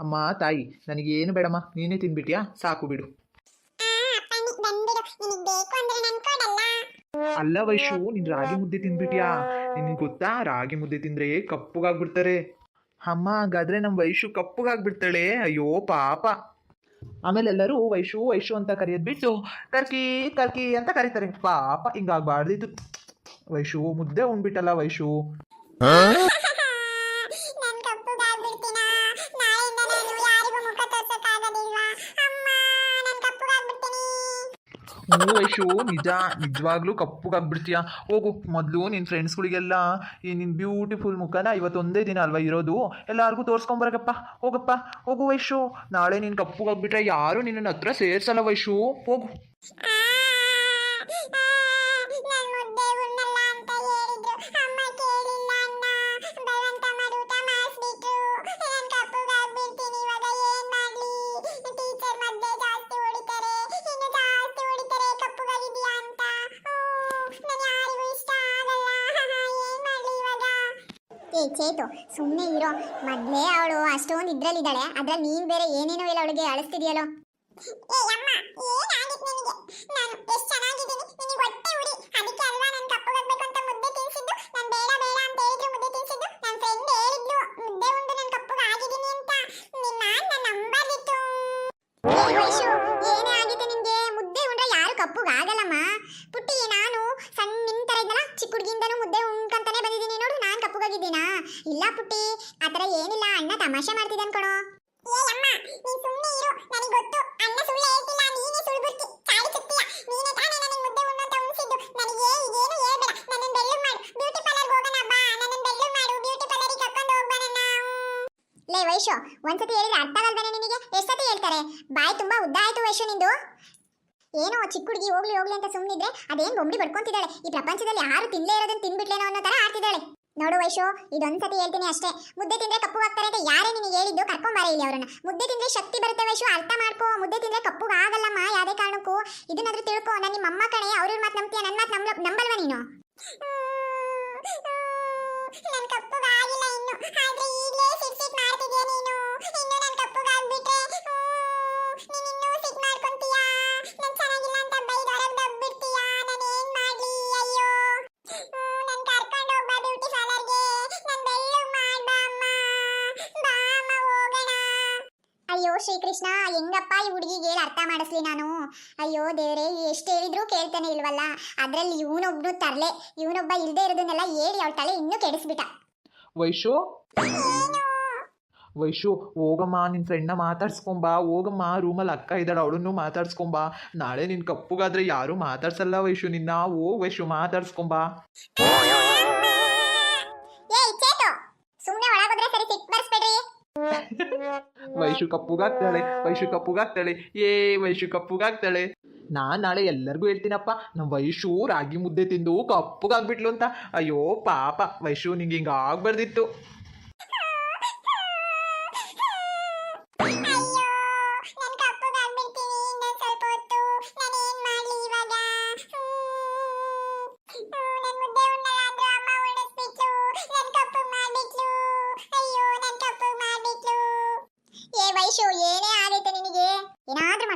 ಅಮ್ಮ, ತಾಯಿ, ನನಗೇನು ಬೇಡಮ್ಮ, ನೀನೇ ತಿನ್ಬಿಟ್ಯಾ? ಸಾಕು ಬಿಡು. ಅಲ್ಲ ವೈಶು, ನೀನ್ ರಾಗಿ ಮುದ್ದೆ ತಿನ್ಬಿಟ್ಯಾ? ನಿನ್ಗೆ ಗೊತ್ತಾ, ರಾಗಿ ಮುದ್ದೆ ತಿಂದ್ರೆ ಕಪ್ಪುಗಾಗ್ಬಿಡ್ತಾರೆ. ಅಮ್ಮ, ಹಾಗಾದ್ರೆ ನಮ್ಮ ವೈಶು ಕಪ್ಪುಗಾಗ್ಬಿಡ್ತಾಳೆ. ಅಯ್ಯೋ, ಪಾಪ. ಆಮೇಲೆ ಎಲ್ಲರೂ ವೈಶು ವೈಶು ಅಂತ ಕರೆಯೋದು ಬಿಟ್ಟು ಕರ್ಕಿ ಕರ್ಕಿ ಅಂತ ಕರೀತಾರೆ. ಪಾಪ, ಹಿಂಗಾಗ್ಬಾರ್ದಿತ್ತು. ವೈಶು, ಮುದ್ದೆ ಉಣ್ಬಿಟ್ಟಲ್ಲ ವೈಶು. ವೈಶು ನಿಜ, ನಿಜವಾಗ್ಲೂ ಕಪ್ಪುಗಾಗ್ಬಿಡ್ತೀಯ? ಹೋಗು, ಮೊದಲು ನಿನ್ನ ಫ್ರೆಂಡ್ಸ್ಗಳಿಗೆಲ್ಲ ಈ ನಿನ್ನ ಬ್ಯೂಟಿಫುಲ್ ಮುಖನ ಇವತ್ತೊಂದೇ ದಿನ ಅಲ್ವಾ ಇರೋದು? ಎಲ್ಲರಿಗೂ ತೋರಿಸ್ಕೊಂಬರಕಪ್ಪ ಹೋಗಪ್ಪ, ಹೋಗು ವೈಶು. ನಾಳೆ ನೀನು ಕಪ್ಪುಗಾಗ್ಬಿಟ್ರೆ ಯಾರು ನಿನ್ನ ಹತ್ರ ಸೇರ್ಸಲ್ಲ ವೈಶು. ಹೋಗು. ಏ ಚೇತು. ಸುಮ್ಮನೆ ಇರೋ. ಮೊದಲೇ ಅವಳು ಅಷ್ಟೊಂದು ಇದ್ರಲ್ಲಿದ್ದಾಳೆ. ಅದ್ರಲ್ಲಿ ನೀನ್ ಬೇರೆ ಏನೇನೋ ಇಲ್ಲ ಅವಳಿಗೆ ಅಳಿಸ್ತಿದ್ಯಲ್ಲೋ? ಏ ಅಮ್ಮ, ಏನಾಗಿತ್ತು ನಿನಗೆ? ನಾನು ಎಷ್ಟು ಚೆನ್ನಾಗಿದ್ದೀನಿ, ನಿನಗೆ ಇಲ್ಲ ಪುಟ್ಟಿ ಆತರ ಏನಿಲ್ಲ, ಅಣ್ಣ ತಮಾಷೆ ಮಾಡ್ತಿದ್ದಾನ್ ಕಣೋ. ಏ ಅಮ್ಮ ಗೊತ್ತು, ಅಣ್ಣ ನೀನೇ ಒಂದ್ಸತಿ ಹೇಳಿದ್ರೆ ಅರ್ಥ ನಿನಗೆ? ಹೇಳ್ತಾರೆ? ಬಾಯಿ ತುಂಬಾ ಉದ್ದ ಆಯ್ತು ವೈಶು ನಿಂದು. ಏನೋ ಚಿಕ್ಕ ಹುಡುಗಿ ಹೋಗ್ಲಿ ಹೋಗ್ಲಿ ಅಂತ ಸುಮ್ಮನಿದ್ರೆ ಅದೇನ್ ಬೊಂಬಿ ಬಡ್ಕೊಂತಿದ್ದಾಳೆ? ಈ ಪ್ರಪಂಚದಲ್ಲಿ ಯಾರು ತಿನ್ಲೇ ಇರೋದನ್ನ ತಿನ್ಬಿಟ್ಲೇನೋ ಅನ್ನೋ ತರ ಆಡ್ತಿದ್ದಾಳೆ. ನೋಡು ವೈಶು, ಇದೊಂದ್ಸತಿ ಹೇಳ್ತೀನಿ ಅಷ್ಟೇ. ಮುದ್ದೆ ತಿಂದ್ರೆ ಕಪ್ಪು ಆಗ್ತಾರೆ ಅಂತ ಯಾರೇ ನಿನಗೆ ಹೇಳಿದ್ದು ಕರ್ಕೊಂಬಾರ ಇಲ್ಲಿ ಅವರನ್ನ. ಮುದ್ದೆ ತಿಂದ್ರೆ ಶಕ್ತಿ ಬರುತ್ತೆ ವೈಶು, ಅರ್ಥ ಮಾಡ್ಕೋ. ಮುದ್ದೆ ತಿಂದ್ರೆ ಕಪ್ಪು ಆಗಲ್ಲಮ್ಮ, ಯಾವುದೇ ಕಾರಣಕ್ಕೂ. ಇದನ್ನಾದ್ರೂ ತಿಳ್ಕೋ, ನಾನು ನಿಮ್ಮ ಅಮ್ಮ ಕಣೆ, ಅವ್ರ ಮಾತು ನಂಬ್ತೀಯ? ನನ್ನ ಮಾತು ನಂಬ ನಂಬಲ್ವಾ ನೀನು? ಕಪ್ಪು ಆಗಿಲ್ಲ ಇನ್ನು. ಆದ್ರೆ ಅಯ್ಯೋ ಶ್ರೀಕೃಷ್ಣ ಹೆಂಗಪ್ಪ ಈ ಹುಡುಗಿಗೆ ಹೇಳಿ ಅರ್ಥ ಮಾಡಿಸ್ಲಿ ನಾನು? ಅಯ್ಯೋ ದೇವರೇ ಎಷ್ಟು ಹೇಳಿದ್ರು ಕೇಳ್ತಾನೆ ಇಲ್ವಲ್ಲ? ಅದ್ರಲ್ಲಿ ಇವನೊಬ್ನು ತರ್ಲೆ. ಇವನೊಬ್ಬ ಇಲ್ದೇ ಇರೋದನ್ನೆಲ್ಲ ಹೇಳಿ ಅವಳ ತಲೆ ಇನ್ನೂ ಕೆಡಿಸ್ಬಿಟ್ಟ. ವೈಶು? ವೈಶು ಹೋಗಮ್ಮ ನಿನ್ನ ಫ್ರೆಂಡ್ನ ಮಾತಾಡ್ಸ್ಕೊಂಬಾ. ಹೋಗಮ್ಮ ರೂಮಲ್ಲಿ ಅಕ್ಕ ಇದ್ದಾಳೆ ಅವಳನ್ನು ಮಾತಾಡ್ಸ್ಕೊಂಬಾ. ನಾಳೆ ನಿನ್ನ ಕಪ್ಪುಗಾದ್ರೆ ಯಾರೂ ಮಾತಾಡ್ಸಲ್ಲ ವೈಶು ನಿನ್ನ. ಓ ವೈಶು ಮಾತಾಡ್ಸ್ಕೊಂಬಾ. ವೈಶು ಕಪ್ಪುಗಾಗ್ತಾಳೆ ವೈಶು ಕಪ್ಪುಗಾಗ್ತಾಳೆ ಏ ವೈಶು ಕಪ್ಪುಗಾಗ್ತಾಳೆ ನಾ ನಾಳೆ ಎಲ್ಲರಿಗೂ ಹೇಳ್ತೀನಪ್ಪ ನಮ್ಮ ವೈಶು ರಾಗಿ ಮುದ್ದೆ ತಿಂದು ಕಪ್ಪುಗಾಗ್ಬಿಟ್ಲು ಅಂತ. ಅಯ್ಯೋ, ಪಾಪ. ವೈಶು ನಿಂಗೆ ಹಿಂಗೆ ಆಗ್ಬಾರ್ದಿತ್ತು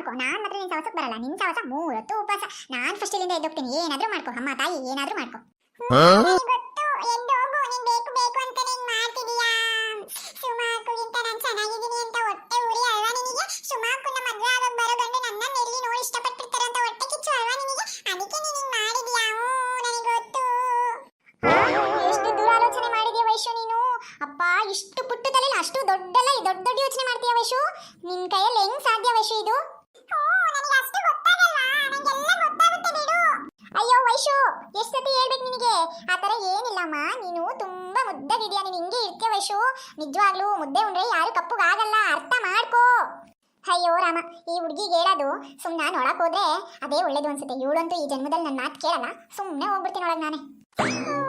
ಮಾಡ್ಕೊ, ನಾನ್ ಮಾತ್ರ ನಿನ್ ಸವಸಕ್ ಬರಲ್ಲ, ನಿನ್ ಸವಸ ಮೂರತ್ತು ಉಪವಾಸ. ನಾನು ಫಸ್ಟ್ ಇಲ್ಲಿಂದ ಎದ್ದೋಗ್ತೀನಿ. ಏನಾದ್ರೂ ಮಾಡ್ಕೊ, ಅಮ್ಮ, ತಾಯಿ, ಏನಾದ್ರೂ ಮಾಡ್ಕೊ. ಆ ಥರ ಏನಿಲ್ಲಮ್ಮ. ನೀನು ತುಂಬಾ ಮುದ್ದಾಗಿದೆಯಾ. ನೀನು ಹಿಂಗೆ ಇರ್ತೀಯ ವೈಶು. ನಿಜವಾಗ್ಲೂ ಮುದ್ದೆ ಉಂಡ್ರೆ ಯಾರು ಕಪ್ಪುಗಾಗಲ್ಲ. ಅರ್ಥ ಮಾಡ್ಕೋ. ಅಯ್ಯೋ ರಾಮ, ಈ ಹುಡುಗಿಗೆ ಹೇಳೋದು ಸುಮ್ಮನೆ ನಾನು ಒಳಗೆ ಹೋದ್ರೆ ಅದೇ ಒಳ್ಳೇದು ಅನ್ಸುತ್ತೆ. ಇವಳಂತೂ ಈ ಜನ್ಮದಲ್ಲಿ ನನ್ನ ಮಾತು ಕೇಳಲ್ಲ. ಸುಮ್ಮನೆ ಹೋಗ್ಬಿಡ್ತೀನಿ ಒಳಗೆ ನಾನು.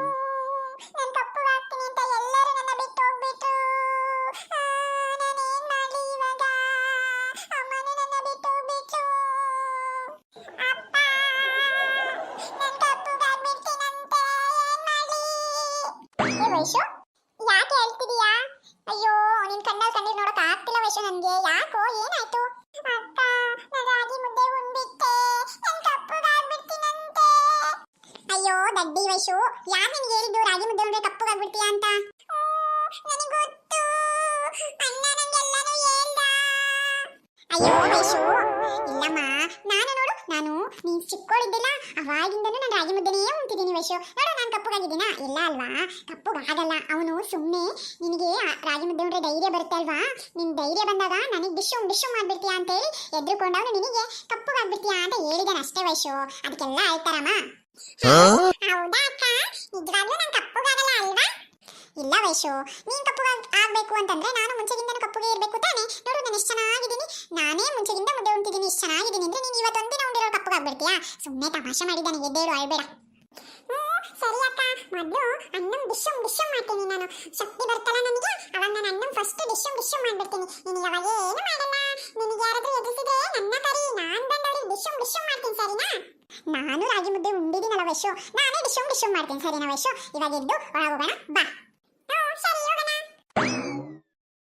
ವೈಶು? ಯಾಕೆ ಹೇಳ್ತಿದೀಯಾ? ಅಯ್ಯೋ, ನಿನ್ ಕಣ್ಣಲ್ಲಿ ಕಣ್ಣೀರ್ ನೋಡಕ್ ಆಗ್ತಿಲ್ಲ ವೈಶು ನನ್ಗೆ. ಯಾಕೋ, ಏನಾಯ್ತು? ಅಕ್ಕ ರಾಗಿ ಮುದ್ದೆ ಉಂಡ್ಬಿಟ್ಟೆ ನಾನು ಕಪ್ಪಗಾಗ್ಬಿಡ್ತೀನಂತೆ ಅಯ್ಯೋ, ದಡ್ಡಿ ವೈಶು, ಯಾರು ನಿನ್ಗೆ ಹೇಳಿದ್ದು ರಾಗಿ ಮುದ್ದೆ ಉಂಡ್ರೆ ಕಪ್ಪಗಾಗ್ಬಿಡ್ತೀಯಾ ಅಂತ? ನಾನು ಚಿಕ್ಕೋಳಿದ್ದಿಲ್ಲ ಅವಾಗಿಂದನೂ ನಾನು ರಾಗಿ ಮುದ್ದೆನೇ ಉಂಟಿದ್ದೀನಿ ವೈಶು. ನೋಡು ನಾನು ಕಪ್ಪಗಾಗಿದ್ದೀನ? ಇಲ್ಲ ಅಲ್ವಾ? ಕಪ್ಪಗಾಗಲ್ಲ. ಅವನು ಸುಮ್ಮನೆ ನಿನಗೆ ರಾಗಿ ಮುದ್ದೆ ಉಂಡ್ರೆ ಧೈರ್ಯ ಬರುತ್ತೆ ಅಲ್ವಾ? ನಿನ್ ಧೈರ್ಯ ಬಂದಾಗ ನನಗೆ ಡಿಶು ಡಿಶು ಮಾಡ್ಬಿಡ್ತೀಯಾ ಅಂತ ಹೇಳಿ ಎದ್ರುಕೊಂಡವನು ನಿನಗೆ ಕಪ್ಪಗಾಗ್ಬಿಡ್ತೀಯಾ ಅಂತ ಹೇಳಿದಾನೆ ಅಷ್ಟೇ ವೈಶು. ಅದಕ್ಕೆಲ್ಲ ಆಯ್ತಾರಮ್ಮ ಹೌದಾ ಅಕ್ಕ? ನಿಜವಾಗ್ಲೂ ನಾನು ಕಪ್ಪಗಾಗಲ್ಲ ಅಲ್ವಾ? ಇಲ್ಲ ವೈಶು ನೀನ್ ಕಪ್ಪು ಆಗ್ಬೇಕು ಅಂತಂದ್ರೆ ನಾನು ಮುಂಚೆಗಿಂತ ಕಪ್ಪುಗೆ ಇರ್ಬೇಕು ತಾನೆ. ನೋಡು ನಾನು ಎಷ್ಟು ಚೆನ್ನಾಗಿದ್ದೀನಿ. ನಾನೇ ಮುಂಚೆಗಿಂತ ಮುದ್ದೆ ಉಂಟಿದ್ದೀನಿ ಎಷ್ಟು ಚೆನ್ನಾಗಿದ್ದೀನಿ ಅಂದ್ರೆ ನೀನು ಇವತ್ತೊಂದಿನ ಉಂಡಿರೋ ಕಪ್ಪಗಾಗ್ಬಿಡ್ತೀಯಾ ಸುಮ್ಮನೆ ತಮಾಷೆ ಮಾಡಿದ್ದಾನೆ, ಎದ್ದೇಳು, ಅಳ್ಬೇಡ. ಸರಿ ಅಕ್ಕ. ಮೊದಲು ಅನ್ನಂ ಡಿಶಮ್ ಡಿಶಮ್ ಮಾಡ್ತೀನಿ ನಾನು. ಶಕ್ತಿ ಬರ್ತಲ್ಲ ನನಗೆ, ಅವಾಗ ನಾನು ಅನ್ನಂ ಫಸ್ಟ್ ಡಿಶಮ್ ಡಿಶಮ್ ಮಾಡ್ಬಿಡ್ತೀನಿ. ನೀನು ಯಾವಾಗ ಏನು ಮಾಡಲ್ಲ. ನಿನಗೆ ಯಾರಾದ್ರೂ ಎದುರಿಸಿದ್ರೆ ನನ್ನ ಕರಿ, ನಾನು ಬಂದವ್ರಿಗೆ ಡಿಶಮ್ ಡಿಶಮ್ ಮಾಡ್ತೀನಿ, ಸರಿನಾ? ನಾನು ರಾಗಿ ಮುದ್ದೆ ಉಂಡಿದ್ದೀನಲ್ಲ ವೈಶು. ನಾನೇ ಡಿಶಮ್ ಡಿಶಮ್ ಮಾಡ್ತೀನಿ, ಸರಿನಾ ವೈಶು? ಇವಾಗ ಎದ್ದು ಒಳಗೋಗೋಣ, ಬಾ.